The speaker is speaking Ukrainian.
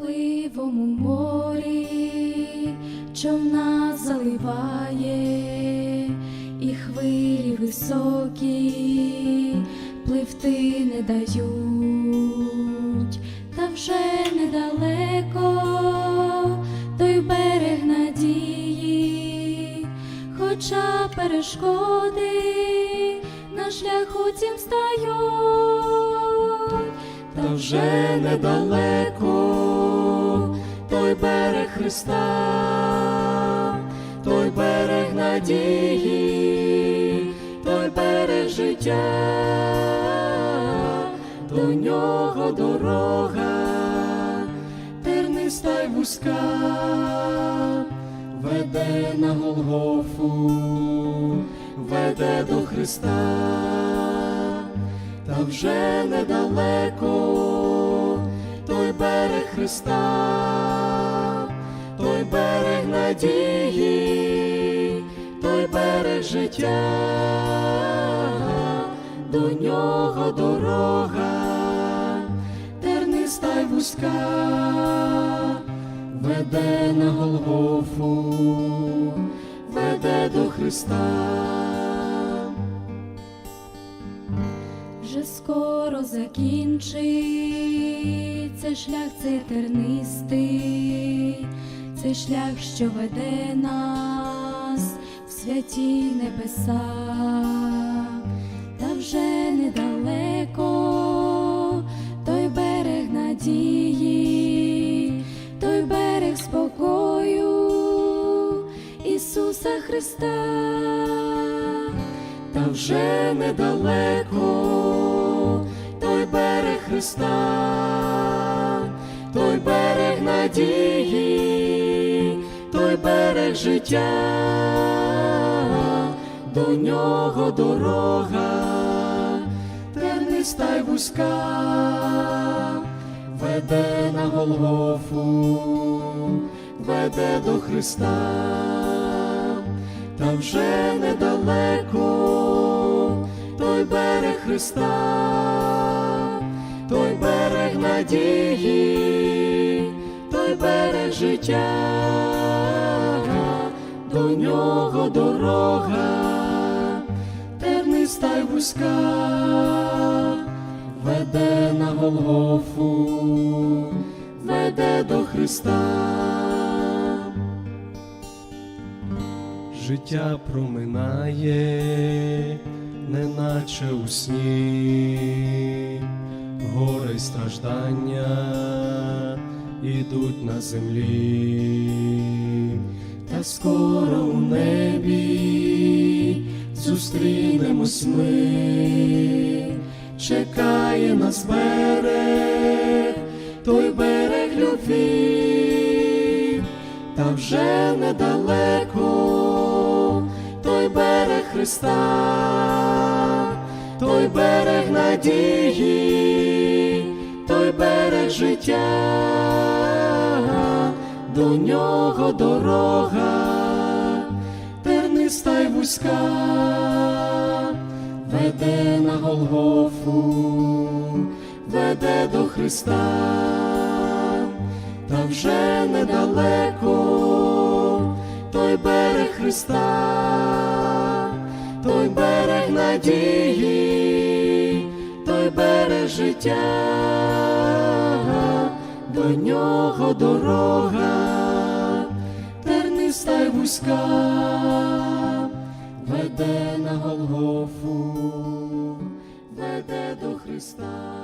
бурхливому морі човна заливає, і хвилі високі пливти не дають, та вже недалеко той берег надії, хоча перешкоди на шляху цім стають. Та вже недалеко той берег Христа, той берег надії, той берег життя, до нього дорога, терниста й вузька, веде на Голгофу, веде до Христа. Та вже недалеко той берег Христа, надії, той берег життя, до нього дорога, терниста й вузька, веде на Голгофу, веде до Христа. Вже скоро закінчиться шлях цей тернистий, цей шлях, що веде нас в святі небеса, та вже недалеко той берег надії, той берег спокою Ісуса Христа. Та вже недалеко той берег Христа, той берег надії, той берег життя, до нього дорога, терниста й вузька, веде на Голгофу, веде до Христа. Та вже недалеко той берег Христа, той берег надії, той берег життя, до нього дорога, терниста й вузька, веде на Голгофу, веде до Христа. Життя проминає, неначе у сні, горе й страждання ідуть на землі, скоро у небі. Зустрінемось ми, чекає нас берег, той берег любві, та вже недалеко той берег Христа, той берег надії, той берег життя, до нього дорога, терниста й вузька, веде на Голгофу, веде до Христа. Та вже недалеко той берег Христа, той берег надії, той берег життя, до нього дорога, терниста й вузька, веде на Голгофу, веде до Христа.